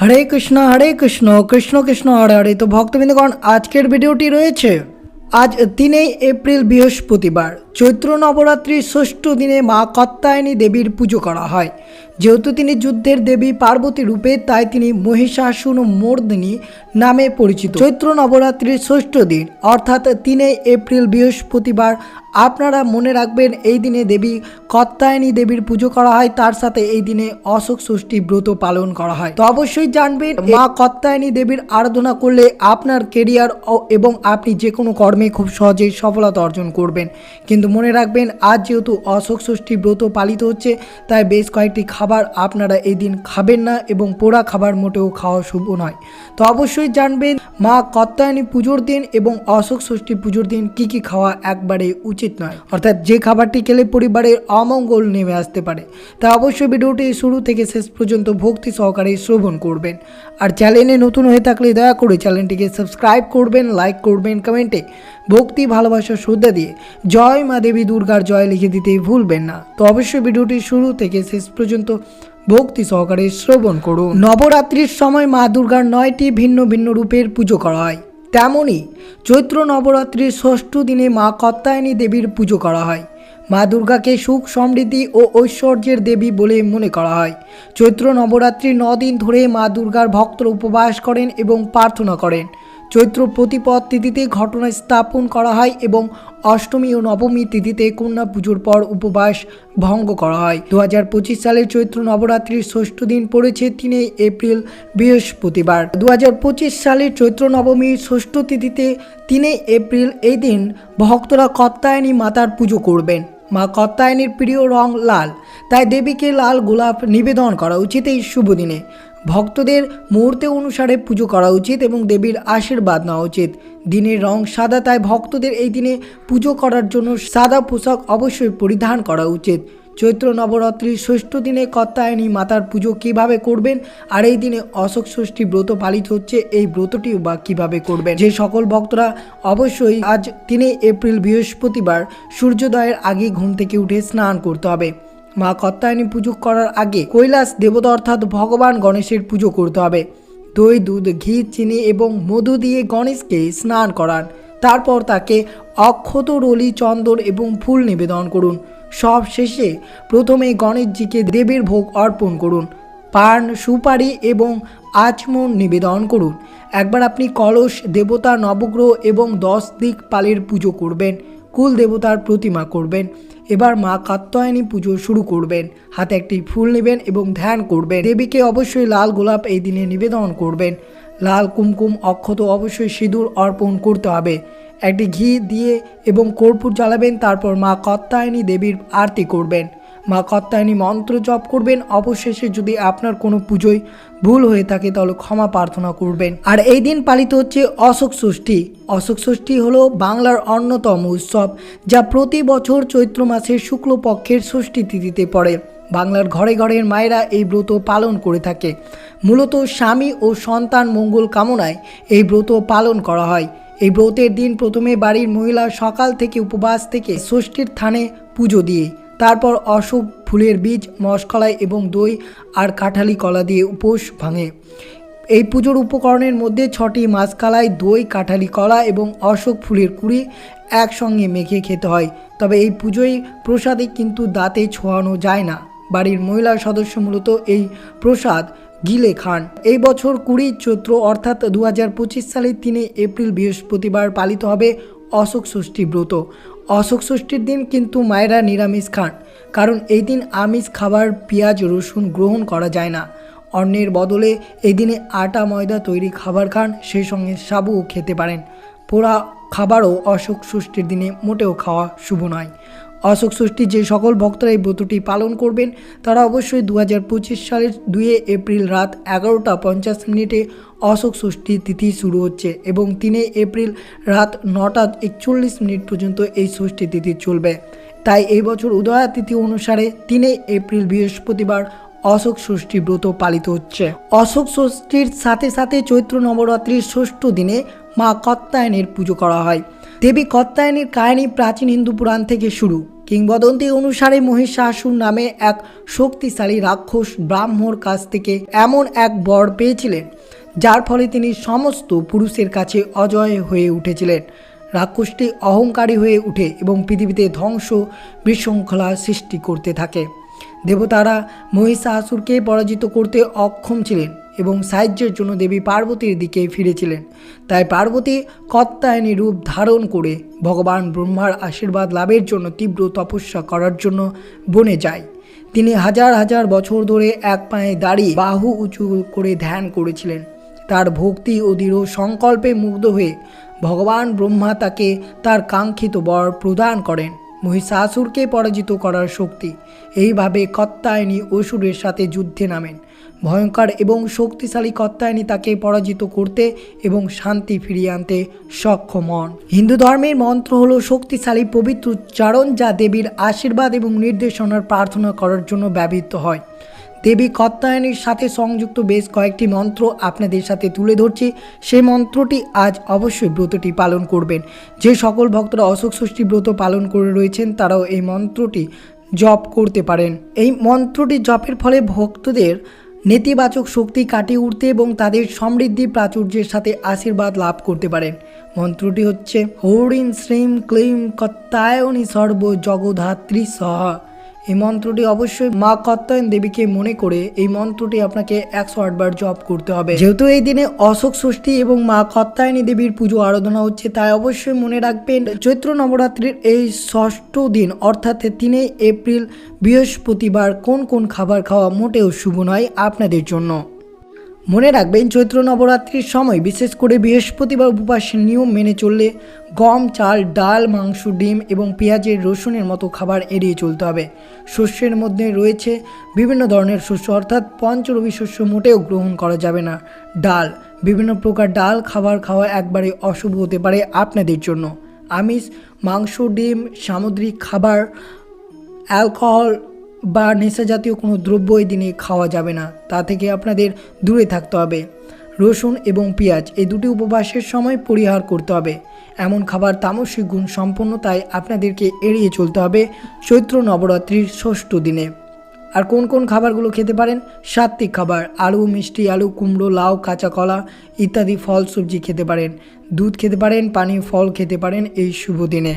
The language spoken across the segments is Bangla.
হরে কৃষ্ণ হরে কৃষ্ণ কৃষ্ণ কৃষ্ণ, হরে হরে। তো ভক্তবৃন্দগণ, আজকের ভিডিওটি রয়েছে, আজ তিনই এপ্রিল বৃহস্পতিবার। চৈত্র নবরাত্রির ষষ্ঠ দিনে মা কত্যায়নী দেবীর পুজো করা হয়। যেহেতু তিনি যুদ্ধের দেবী পার্বতী রূপে, তাই তিনি মহিষাসুন মর্দিনী নামে পরিচিত। চৈত্র নবরাত্রির ষষ্ঠ দিন, অর্থাৎ তিনে এপ্রিল বৃহস্পতিবার, আপনারা মনে রাখবেন এই দিনে দেবী কত্যায়নী দেবীর পুজো করা হয়, তার সাথে এই দিনে অশোক ষষ্ঠী ব্রত পালন করা হয়। তো অবশ্যই জানবেন, মা কত্যায়নী দেবীর আরাধনা করলে আপনার কেরিয়ার এবং আপনি যে কোনো কর্মে খুব সহজেই সফলতা অর্জন করবেন। কিন্তু মনে রাখবেন, আজ যেহেতু অশোক ষষ্ঠী ব্রত পালিত হচ্ছে, তাই বেশ কয়েকটি খাবার আপনারা এই দিন খাবেন না এবং পোড়া খাবার মোটেও খাওয়া শুভ নয়। তো অবশ্যই জানবেন, মা কত্যায়নী পুজোর দিন এবং অশোক ষষ্ঠী পুজোর দিন কি কি খাওয়া একবারে উচিত নয়। অর্থাৎ যে খাবারটি খেলে পরিবারের অমঙ্গল নেমে আসতে পারে। তাই অবশ্যই ভিডিওটি শুরু থেকে শেষ পর্যন্ত ভক্তি সহকারে শ্রবণ করবেন। আর চ্যানেলে নতুন হয়ে থাকলে দয়া করে চ্যানেলটিকে সাবস্ক্রাইব করবেন, লাইক করবেন কমেন্টে। ভক্তি, ভালোবাসা, শ্রদ্ধা দিয়ে জয় মা দেবী দুর্গার জয় লিখে দিতে ভুলবেন না। তো অবশ্যই ভিডিওটি শুরু থেকে শেষ পর্যন্ত ভক্তি সহকারে শ্রবণ করুন। নবরাত্রির সময় মা দুর্গার নয়টি ভিন্ন ভিন্ন রূপের পুজো করা হয়। তেমনই চৈত্র নবরাত্রির ষষ্ঠ দিনে মা কত্যায়নী দেবীর পুজো করা হয়। মা দুর্গাকে সুখ, সমৃদ্ধি ও ঐশ্বর্যের দেবী বলে মনে করা হয়। চৈত্র নবরাত্রির দিন ধরে মা দুর্গার ভক্তরা উপবাস করেন এবং প্রার্থনা করেন। চৈত্র প্রতিপদ তিথিতে ঘটনা স্থাপন করা হয় এবং অষ্টমী ও নবমী তিথিতে কন্যা পুজোর পর উপবাস ভঙ্গ করা হয়। দু হাজার পঁচিশ সালের চৈত্র নবরাত্রির ষষ্ঠ দিন পড়েছে তিনে এপ্রিল, বৃহস্পতিবার। দু হাজার পঁচিশ সালের চৈত্র নবমীর ষষ্ঠ তিথিতে তিনে এপ্রিল এই দিন ভক্তরা কত্যায়নী মাতার পুজো করবেন। মা কত্যায়নীর প্রিয় রং লাল, তাই দেবীকে লাল গোলাপ নিবেদন করা উচিত এই শুভ দিনে। ভক্তদের মুহূর্তে অনুসারে পুজো করা উচিত এবং দেবীর আশীর্বাদ নেওয়া উচিত। দিনের রং সাদা, তাই ভক্তদের এই দিনে পুজো করার জন্য সাদা পোশাক অবশ্যই পরিধান করা উচিত। চৈত্র নবরাত্রির ষষ্ঠ দিনে কত্যায়নী মাতার পুজো কীভাবে করবেন আর এই দিনে অশোক ষষ্ঠী ব্রত পালিত হচ্ছে, এই ব্রতটি বা কীভাবে করবেন? যে সকল ভক্তরা অবশ্যই আজ তিনে এপ্রিল বৃহস্পতিবার সূর্যোদয়ের আগে ঘুম থেকে উঠে স্নান করতে হবে। মা কত্যায়নী পুজো করার আগে কৈলাস দেবতা অর্থাৎ ভগবান গণেশের পুজো করতে হবে। দই, দুধ, ঘি, চিনি এবং মধু দিয়ে গণেশকে স্নান করান। তারপর তাকে অক্ষত রলি, চন্দন এবং ফুল নিবেদন করুন। সব শেষে প্রথমে গণেশজিকে দেবীর ভোগ অর্পণ করুন। পান, সুপারি এবং আচমন নিবেদন করুন। একবার আপনি কলস, দেবতা নবগ্রহ এবং দশ দিক পালের পুজো করবেন। কুল দেবতার প্রতিমা করবেন। এবার মা কাত্যায়নী পুজো শুরু করবেন। হাতে একটি ফুল নেবেন এবং ধ্যান করবেন। দেবীকে অবশ্যই লাল গোলাপ এই দিনে নিবেদন করবেন। লাল কুমকুম, অক্ষত অবশ্যই সিঁদুর অর্পণ করতে হবে। একটি ঘি দিয়ে এবং কর্পূর জ্বালাবেন, তারপর মা কত্যায়নী দেবীর আরতি করবেন। মা কত্যায়নী মন্ত্র জপ করবেন। অবশেষে যদি আপনার কোনো পুজোয় ভুল হয়ে থাকে, তাহলে ক্ষমা প্রার্থনা করবেন। আর এই দিন পালিত হচ্ছে অশোক ষষ্ঠী। অশোক ষষ্ঠী হলো বাংলার অন্যতম উৎসব, যা প্রতি বছর চৈত্র মাসের শুক্লপক্ষের ষষ্ঠী তিথিতে পড়ে। বাংলার ঘরে ঘরের মায়েরা এই ব্রত পালন করে থাকে। মূলত স্বামী ও সন্তান মঙ্গল কামনায় এই ব্রত পালন করা হয়। এই ব্রতের দিন প্রথমে বাড়ির মহিলা সকাল থেকে উপবাস থেকে ষষ্ঠীর থানে পুজো দিয়ে তারপর অশোক ফুলের বীজ মশকলাই এবং দই আর কাঁঠালি কলা দিয়ে উপোস ভাঙে। এই পুজোর উপকরণের মধ্যে ছটি মাছকালাই দই, কাঁঠালি কলা এবং অশোক ফুলের কুড়ি একসঙ্গে মেখে খেতে হয়। তবে এই পুজোয় প্রসাদে কিন্তু দাঁতে ছোঁয়ানো যায় না। বাড়ির মহিলা সদস্য মূলত এই প্রসাদ গিলে খান। এই বছর কুড়ি চৈত্র অর্থাৎ দু হাজার পঁচিশ সালের তিনে এপ্রিল বৃহস্পতিবার পালিত হবে অশোক ষষ্ঠী ব্রত। অশোক ষষ্ঠীর দিন কিন্তু মায়েরা নিরামিষ খান। কারণ এই দিন আমিষ খাবার, পেঁয়াজ, রসুন গ্রহণ করা যায় না। অন্যের বদলে এই দিনে আটা, ময়দা তৈরি খাবার খান সেই সঙ্গে সাবুও খেতে পারেন। পোড়া খাবারও অশোক ষষ্ঠীর দিনে মোটেও খাওয়া শুভ নয়। অশোক ষষ্ঠীর যে সকল ভক্তরা এই ব্রতটি পালন করবেন, তারা অবশ্যই দু হাজার পঁচিশ সালের দুই এপ্রিল রাত এগারোটা পঞ্চাশ মিনিটে অশোক ষষ্ঠী তিথি শুরু হচ্ছে এবং তিনে এপ্রিল রাত নটা একচল্লিশ মিনিট পর্যন্ত এই ষষ্ঠী তিথি চলবে। তাই এই বছর উদয়া তিথি অনুসারে তিনে এপ্রিল বৃহস্পতিবার অশোক ষষ্ঠী ব্রত পালিত হচ্ছে। অশোক ষষ্ঠীর সাথে সাথে চৈত্র নবরাত্রির ষষ্ঠ দিনে মা কত্যায়নের পুজো করা হয়। দেবী কত্যায়নীর কাহিনী প্রাচীন হিন্দু পুরাণ থেকে শুরু। কিংবদন্তি অনুসারে মহিষাসুর নামে এক শক্তিশালী রাক্ষস ব্রাহ্মর কাছ থেকে এমন এক বর পেয়েছিলেন, যার ফলে তিনি সমস্ত পুরুষের কাছে অজয় হয়ে উঠেছিলেন। রাক্ষসটি অহংকারী হয়ে উঠে এবং পৃথিবীতে ধ্বংস বিশৃঙ্খলা সৃষ্টি করতে থাকে। দেবতারা মহিষাসুরকে পরাজিত করতে অক্ষম ছিলেন। এবং সাহায্যের জন্য দেবী পার্বতীর দিকে ফিরেছিলেন। তাই পার্বতী কত্তায়নী রূপ ধারণ করে ভগবান ব্রহ্মার আশীর্বাদ লাভের জন্য তীব্র তপস্যা করার জন্য বনে যায়। তিনি হাজার হাজার বছর ধরে এক পায়ে দাঁড়িয়ে বাহু উঁচু করে ধ্যান করেছিলেন। তার ভক্তি ও দৃঢ় সংকল্পে মুগ্ধ হয়ে ভগবান ব্রহ্মা তাকে তার কাঙ্ক্ষিত বর প্রদান করেন। মহিষাসুরকে পরাজিত করার শক্তি। এইভাবে কত্তায়নী অসুরের সাথে যুদ্ধে নামেন। ভয়ঙ্কর এবং শক্তিশালী কত্তায়নী তাকে পরাজিত করতে এবং শান্তি ফিরিয়ে আনতে সক্ষম হন। হিন্দু ধর্মের মন্ত্র হল শক্তিশালী, পবিত্র উচ্চারণ যা দেবীর আশীর্বাদ এবং নির্দেশনার প্রার্থনা করার জন্য ব্যবহৃত হয়। দেবী কত্তায়নীর সাথে সংযুক্ত বেশ কয়েকটি মন্ত্র আপনাদের সাথে তুলে ধরছি। সেই মন্ত্রটি আজ অবশ্যই ব্রতটি পালন করবেন। যে সকল ভক্তরা অশোক ষষ্ঠী ব্রত পালন করে রয়েছেন, তারাও এই মন্ত্রটি জপ করতে পারেন। এই মন্ত্রটি জপের ফলে ভক্তদের নেতিবাচক শক্তি কাটিয়ে উঠতে এবং তাদের সমৃদ্ধি প্রাচুর্যের সাথে আশীর্বাদ লাভ করতে পারেন মন্ত্রটি হচ্ছে, হরিণ শ্রীম ক্লিম কত্তায়নী সর্ব জগধাত্রী সহা। এই মন্ত্রটি অবশ্যই মা কত্তায়ন দেবীকে মনে করে এই মন্ত্রটি আপনাকে একশো আটবার জপ করতে হবে। যেহেতু এই দিনে অশোক ষষ্ঠী এবং মা কত্তায়নী দেবীর পুজো আরাধনা হচ্ছে, তাই অবশ্যই মনে রাখবেন, চৈত্র নবরাত্রির এই ষষ্ঠ দিন, অর্থাৎ তিনে এপ্রিল বৃহস্পতিবার কোন কোন খাবার খাওয়া মোটেও শুভ নয় আপনাদের জন্য। মনে রাখবেন, চৈত্র নবরাত্রির সময় বিশেষ করে বৃহস্পতিবার উপবাসের নিয়ম মেনে চললে গম, চাল, ডাল, মাংস, ডিম এবং পেঁয়াজের রসুনের মতো খাবার এড়িয়ে চলতে হবে। শস্যের মধ্যে রয়েছে বিভিন্ন ধরনের শস্য, অর্থাৎ পঞ্চরবি শস্য মোটেও গ্রহণ করা যাবে না। ডাল, বিভিন্ন প্রকার ডাল খাবার খাওয়া একবারে অশুভ হতে পারে আপনাদের জন্য। আমিষ, মাংস, ডিম, সামুদ্রিক খাবার, অ্যালকোহল বা নেশা জাতীয় কোনো দ্রব্য এই দিনে খাওয়া যাবে না, তা থেকে আপনাদের দূরে থাকতে হবে। রসুন এবং পেঁয়াজ এই দুটি উপবাসের সময় পরিহার করতে হবে। এমন খাবার তামসিক গুণ সম্পন্ন, তাই আপনাদেরকে এড়িয়ে চলতে হবে চৈত্র নবরাত্রির ষষ্ঠ দিনে। আর কোন কোন খাবারগুলো খেতে পারেন? সাত্বিক খাবার, আলু, মিষ্টি, আলু, কুমড়ো, লাউ, কাঁচা কলা ইত্যাদি ফল, সবজি খেতে পারেন। দুধ খেতে পারেন পানি ফল খেতে পারেন এই শুভ দিনে।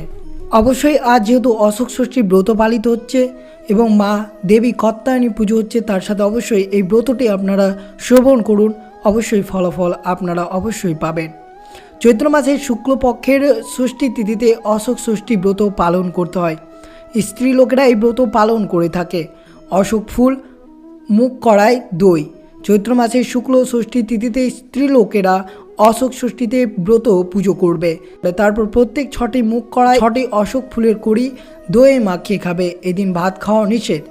অবশ্যই আজ যেহেতু অশোক ষষ্ঠী ব্রত পালিত হচ্ছে এবং মা দেবী কত্তায়নী পুজো হচ্ছে, তার সাথে অবশ্যই এই ব্রতটি আপনারা শ্রবণ করুন। অবশ্যই ফলাফল আপনারা অবশ্যই পাবেন। চৈত্র মাসের শুক্লপক্ষের ষষ্ঠী তিথিতে অশোক ষষ্ঠী ব্রত পালন করতে হয়। স্ত্রী লোকেরা এই ব্রত পালন করে থাকে। অশোক ফুল মুখ করায় দই। চৈত্র মাসের শুক্ল ষষ্ঠী তিথিতে স্ত্রী লোকেরা অশোক ষষ্ঠীতে ব্রত পুজো করবে। তারপর প্রত্যেক ছটি মুখ করায় ছটি অশোক ফুলের কড়ি দইয়ে মাখিয়ে খাবে। এদিন ভাত খাওয়া নিষেধ।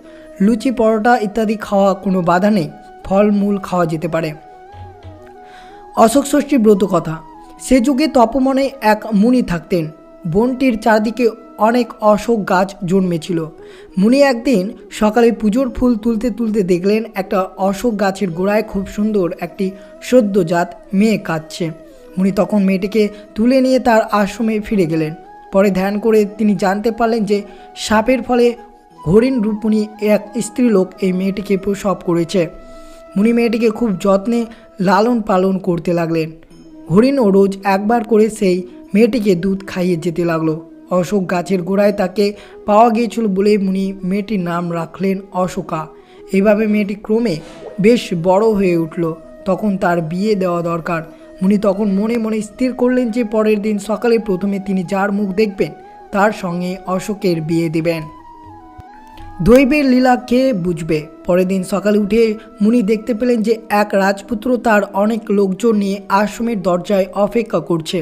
লুচি, পরোটা ইত্যাদি খাওয়া কোনো বাধা নেই। ফলমূল খাওয়া যেতে পারে। অশোক ষষ্ঠী ব্রত কথা। সে যুগে তপমনে এক মুনি থাকতেন। বনটির চারদিকে অনেক অশোক গাছ জন্মেছিল। মুনি একদিন সকালে পুজোর ফুল তুলতে তুলতে দেখলেন একটা অশোক গাছের গোড়ায় খুব সুন্দর একটি সদ্যজাত মেয়ে কাঁদছে। মুনি তখন মেয়েটিকে তুলে নিয়ে তার আশ্রমে ফিরে গেলেন। পরে ধ্যান করে তিনি জানতে পারলেন যে সাপের ফলে হরিণ রূপণী এক স্ত্রীলোক এই মেয়েটিকে প্রসব করেছে। মুনি মেয়েটিকে খুব যত্নে লালন পালন করতে লাগলেন। হরিণও রোজ একবার করে সেই মেয়েটিকে দুধ খাইয়ে যেতে লাগল। অশোক গাছের গোড়ায় তাকে পাওয়া গিয়েছিল বলে মুনি মেয়েটির নাম রাখলেন অশোকা। এইভাবে মেয়েটি ক্রমে বেশ বড় হয়ে উঠল। তখন তার বিয়ে দেওয়া দরকার। মুনি তখন মনে মনে স্থির করলেন যে পরের দিন সকালে প্রথমে তিনি যার মুখ দেখবেন, তার সঙ্গে অশোকের বিয়ে দেবেন। দৈবের লীলা কে বুঝবে? পরের দিন সকালে উঠে মুনি দেখতে পেলেন যে এক রাজপুত্র তার অনেক লোকজন নিয়ে আশ্রমের দরজায় অপেক্ষা করছে।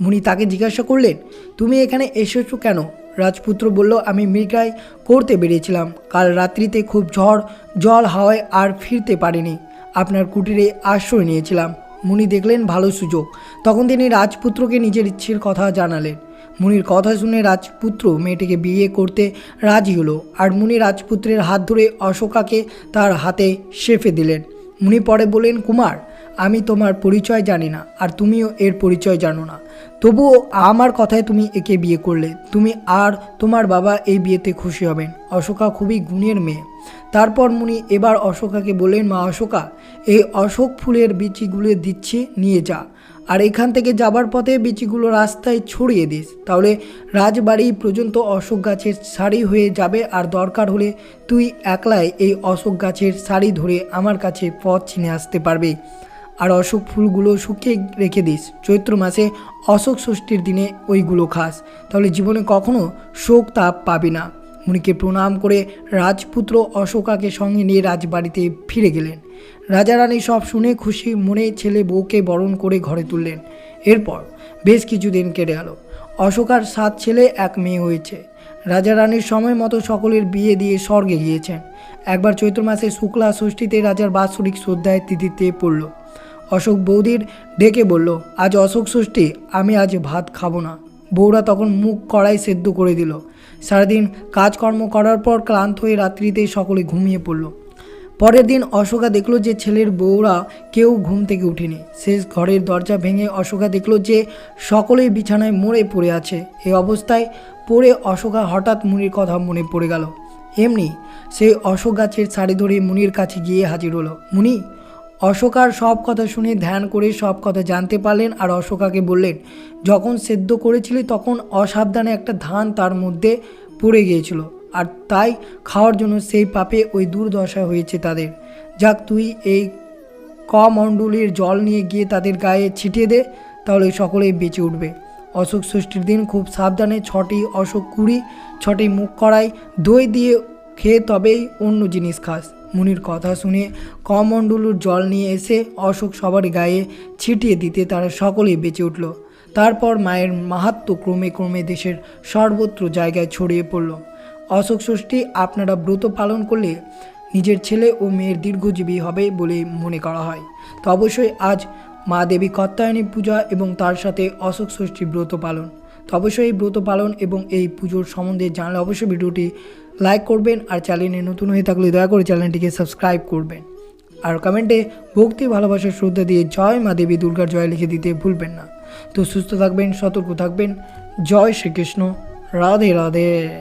মুনি তাকে জিজ্ঞাসা করলেন, তুমি এখানে এসেছ কেন? রাজপুত্র বলল, আমি মৃগায় করতে বেরিয়েছিলাম। কাল রাত্রিতে খুব ঝড়, জল হাওয়ায় আর ফিরতে পারিনি। আপনার কুটিরে আশ্রয় নিয়েছিলাম। মুনি দেখলেন ভালো সুযোগ। তখন তিনি রাজপুত্রকে নিজের ইচ্ছের কথা জানালেন। মুনির কথা শুনে রাজপুত্র মেয়েটিকে বিয়ে করতে রাজি হলো আর মুনি রাজপুত্রের হাত ধরে অশোকাকে তার হাতে শেফে দিলেন। মুনি পরে বললেন, কুমার আমি তোমার পরিচয় জানি না, আর তুমিও এর পরিচয় জানো না। তবুও আমার কথায় তুমি একে বিয়ে করলে, তুমি আর তোমার বাবা এই বিয়েতে খুশি হবেন। অশোকা খুবই গুণের মেয়ে। তারপর মুনি এবার অশোকাকে বললেন, মা অশোকা, এই অশোক ফুলের বিচিগুলো দিচ্ছি, নিয়ে যা। আর এখান থেকে যাবার পথে বিচিগুলো রাস্তায় ছড়িয়ে দিস। তাহলে রাজবাড়ি পর্যন্ত অশোক গাছের সারি হয়ে যাবে, আর দরকার হলে তুই একলাই এই অশোক গাছের সারি ধরে আমার কাছে পথ চিনে আসতে পারবে। আর অশোক ফুলগুলো শুকিয়ে রেখে দিস। চৈত্র মাসে অশোক ষষ্ঠীর দিনে ওইগুলো খাস। তাহলে জীবনে কখনো শোক তাপ পাবি না। মুনিকে প্রণাম করে রাজপুত্র অশোকাকে সঙ্গে নিয়ে রাজবাড়িতে ফিরে গেলেন। রাজা রানী সব শুনে খুশি মনে ছেলে বউকে বরণ করে ঘরে তুললেন। এরপর বেশ কিছুদিন কেটে গেল। অশোকার সাত ছেলে, এক মেয়ে হয়েছে। রাজা রানীর সময় মতো সকলের বিয়ে দিয়ে স্বর্গে গিয়েছেন। একবার চৈত্র মাসে শুক্লা ষষ্ঠীতে রাজার বাৎসরিক শ্রদ্ধায় তিথিতে পড়ল। অশোক বৌদির ডেকে বলল, আজ অশোক ষষ্ঠী, আমি আজ ভাত খাব না। বউরা তখন মুখ কড়াই সেদ্ধ করে দিল। সারাদিন কাজকর্ম করার পর ক্লান্ত হয়ে রাত্রিতে সকলে ঘুমিয়ে পড়ল। পরের দিন অশোকা দেখল যে ছেলের বউরা কেউ ঘুম থেকে উঠেনি। শেষ ঘরের দরজা ভেঙে অশোকা দেখল যে সকলেই বিছানায় মরে পড়ে আছে। এই অবস্থায় পড়ে অশোকা হঠাৎ মুনির কথা মনে পড়ে গেল। এমনি সেই অশোক গাছের সারি ধরে মুনির কাছে গিয়ে হাজির হলো। মুনি অশোকার সব কথা শুনে ধ্যান করে সব কথা জানতে পারলেন আর অশোকাকে বললেন, যখন সেদ্ধ করেছিলি তখন অসাবধানে একটা ধান তার মধ্যে পড়ে গিয়েছিল আর তাই খাওয়ার জন্য সেই পাপে ওই দুর্দশা হয়েছে তাদের। যাক, তুই এই কমণ্ডলীর জল নিয়ে গিয়ে তাদের গায়ে ছিটিয়ে দে, তাহলে সকলেই বেঁচে উঠবে। অশোক ষষ্ঠীর দিন খুব সাবধানে ছটি অশোক কুড়ি, ছটি মুখ কড়াই, দই দিয়ে খেয়ে তবেই অন্য জিনিস খাস। মুনির কথা শুনে কমণ্ডলুর জল নিয়ে এসে অশোক সবার গায়ে ছিটিয়ে দিতে তারা সকলেই বেঁচে উঠল। তারপর মায়ের মাহাত্ম ক্রমে ক্রমে দেশের সর্বত্র জায়গায় ছড়িয়ে পড়ল। অশোক ষষ্ঠী আপনারা ব্রত পালন করলে নিজের ছেলে ও মেয়ের দীর্ঘজীবী হবে বলে মনে করা হয়। তো অবশ্যই আজ মা দেবী কত্যায়নী পূজা এবং তার সাথে অশোক ষষ্ঠী ব্রত পালন। তো অবশ্যই এই ব্রত পালন এবং এই পুজোর সম্বন্ধে জানলে অবশ্যই ভিডিওটি লাইক করবেন আর চ্যানেলে নতুন হয়ে থাকলে দয়া করে চ্যানেলটিকে সাবস্ক্রাইব করবেন। আর কমেন্টে ভক্তি ভালোবাসার শ্রদ্ধা দিয়ে জয় মা দেবী দুর্গার জয় লিখে দিতে ভুলবেন না। তো সুস্থ থাকবেন, সতর্ক থাকবেন। জয় শ্রীকৃষ্ণ। রাধে রাধে।